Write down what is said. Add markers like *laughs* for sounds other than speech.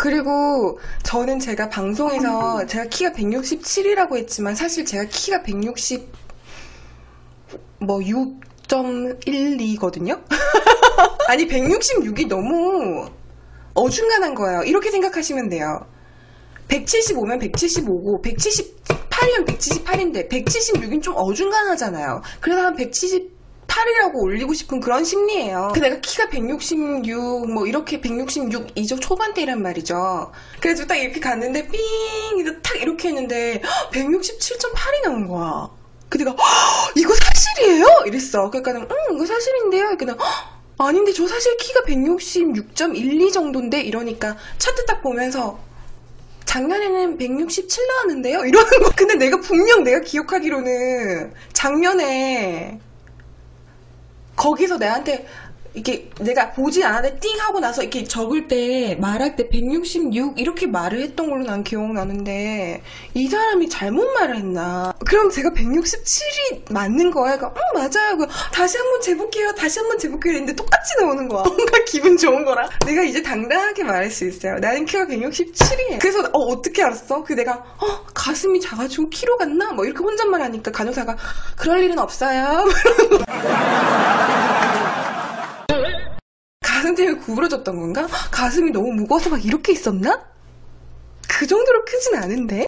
그리고 저는 제가 방송에서 제가 키가 167이라고 했지만 사실 제가 키가 160, 뭐 6.12거든요? *laughs* 아니, 166이 너무 어중간한 거예요. 이렇게 생각하시면 돼요. 175면 175고, 178이면 178인데, 176은 좀 어중간하잖아요. 그래서 한 178이라고 올리고 싶은 그런 심리예요. 그 내가 키가 166, 뭐 이렇게 166 이적 초반대란 말이죠. 그래서 딱 이렇게 갔는데, 삥! 탁 이렇게 했는데, 167.8이 나온 거야. 그 내가, "헉, 이거 사실이에요? 이랬어. 그러니까, 는 응, 이거 사실인데요. 그러니까, "헉, 아닌데 저 사실 키가 166.12 정도인데? 이러니까 차트 딱 보면서, 작년에는 167 나왔는데요? 이러는 거. 근데 내가 분명 내가 기억하기로는 작년에 거기서 내한테 이렇게 내가 보지 않았는데 띵 하고 나서 이렇게 적을 때 말할 때 166 이렇게 말을 했던 걸로 난 기억나는데 이 사람이 잘못 말을 했나? 그럼 제가 167이 맞는 거야? 그러니까 응 맞아요. 그 다시 한번 재볼게요. 다시 한번 재볼게요. 했는데 똑같이 나오는 거야. *laughs* 뭔가 기분 좋은 거라. 내가 이제 당당하게 말할 수 있어요. 나는 키가 167이에요. 그래서 어 어떻게 알았어? 그 내가 어 가슴이 작아지고 키로 갔나? 뭐 이렇게 혼잣말 하니까 간호사가 그럴 일은 없어요 *laughs* *laughs* 가슴 때문에 구부러졌던 건가? 가슴이 너무 무거워서 막 이렇게 있었나? 그 정도로 크진 않은데?